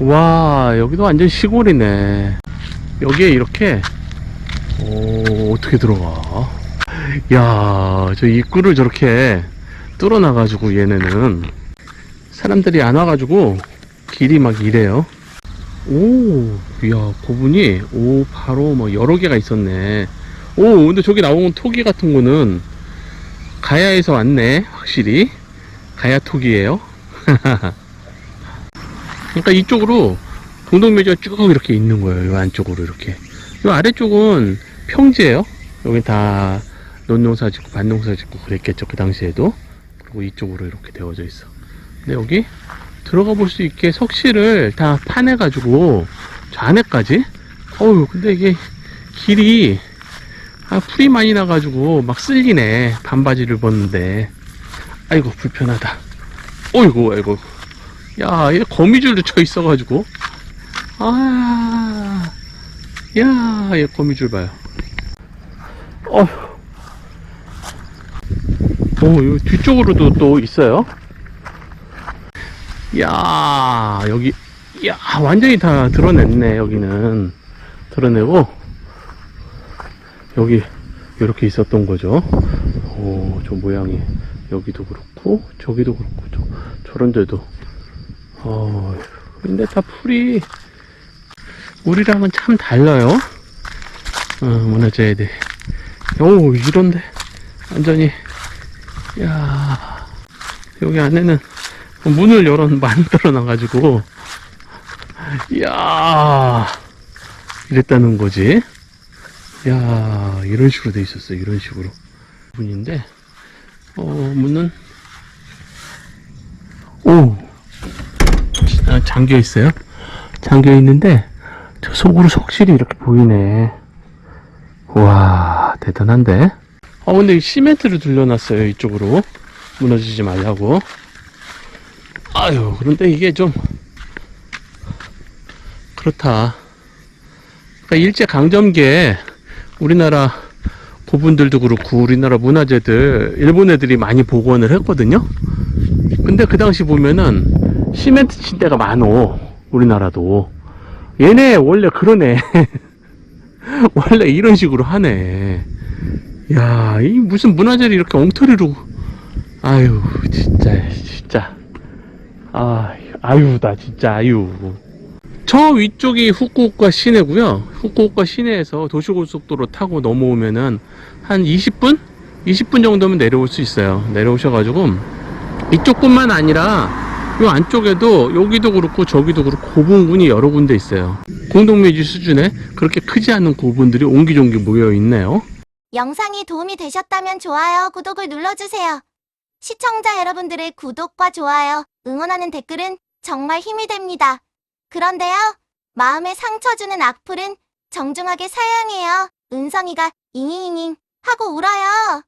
와, 여기도 완전 시골이네. 여기에 이렇게, 오, 어떻게 들어가? 야, 저 입구를 저렇게 뚫어놔 가지고 얘네는 사람들이 안 와가지고 길이 막 이래요. 오, 야, 고분이, 오, 바로 뭐 여러 개가 있었네. 오, 근데 저기 나온 토기 같은 거는 가야에서 왔네, 확실히. 가야 토기예요 그러니까 이쪽으로 동동묘지가 쭉 이렇게 있는 거예요. 이 안쪽으로 이렇게. 이 아래쪽은 평지예요. 여기 다 논농사 짓고 밭농사 짓고 그랬겠죠. 그 당시에도. 그리고 이쪽으로 이렇게 되어져 있어. 근데 여기 들어가 볼 수 있게 석실을 다 파내가지고 저 안에까지. 어우, 근데 이게 길이 아, 풀이 많이 나가지고 막 쓸리네. 반바지를 벗는데. 아이고, 불편하다. 어이구, 아이고. 야, 얘 거미줄도 쳐 있어가지고. 아, 야, 얘 거미줄 봐요. 어휴. 오, 요 뒤쪽으로도 또 있어요. 야, 여기, 야, 완전히 다 드러냈네, 여기는. 드러내고, 여기, 이렇게 있었던 거죠. 오, 저 모양이. 여기도 그렇고, 저기도 그렇고, 저, 저런 데도. 어, 근데 다 풀이 우리랑은 참 달라요. 어, 문화재에 오, 이런데 완전히 야 여기 안에는 문을 열어 만들어 놔가지고 야 이랬다는 거지. 야 이런 식으로 돼 있었어. 이런 식으로 문인데 어 문은 오 아, 잠겨 있어요. 잠겨 있는데 저 속으로 석실이 이렇게 보이네. 와 대단한데. 아 근데 이 시멘트를 둘러놨어요 이쪽으로 무너지지 말라고. 아유 그런데 이게 좀 그렇다. 그러니까 일제 강점기에 우리나라 고분들도 그렇고 우리나라 문화재들 일본 애들이 많이 복원을 했거든요. 근데 그 당시 보면은 시멘트 친 데가 많어 우리나라도. 얘네 원래 그러네. 원래 이런 식으로 하네. 야 이 무슨 문화재를 이렇게 엉터리로. 아유 진짜 진짜. 아 아유 나 진짜 아유. 저 위쪽이 후쿠오카 시내고요. 후쿠오카 시내에서 도시고속도로 타고 넘어오면은 한 20분? 20분 정도면 내려올 수 있어요. 내려오셔 가지고 이쪽뿐만 아니라 요 안쪽에도 여기도 그렇고 저기도 그렇고 고분군이 여러 군데 있어요. 공동묘지 수준에 그렇게 크지 않은 고분들이 옹기종기 모여 있네요. 영상이 도움이 되셨다면 좋아요, 구독을 눌러주세요. 시청자 여러분들의 구독과 좋아요, 응원하는 댓글은 정말 힘이 됩니다. 그런데요, 마음에 상처 주는 악플은 정중하게 사양해요. 은성이가 잉잉잉 하고 울어요.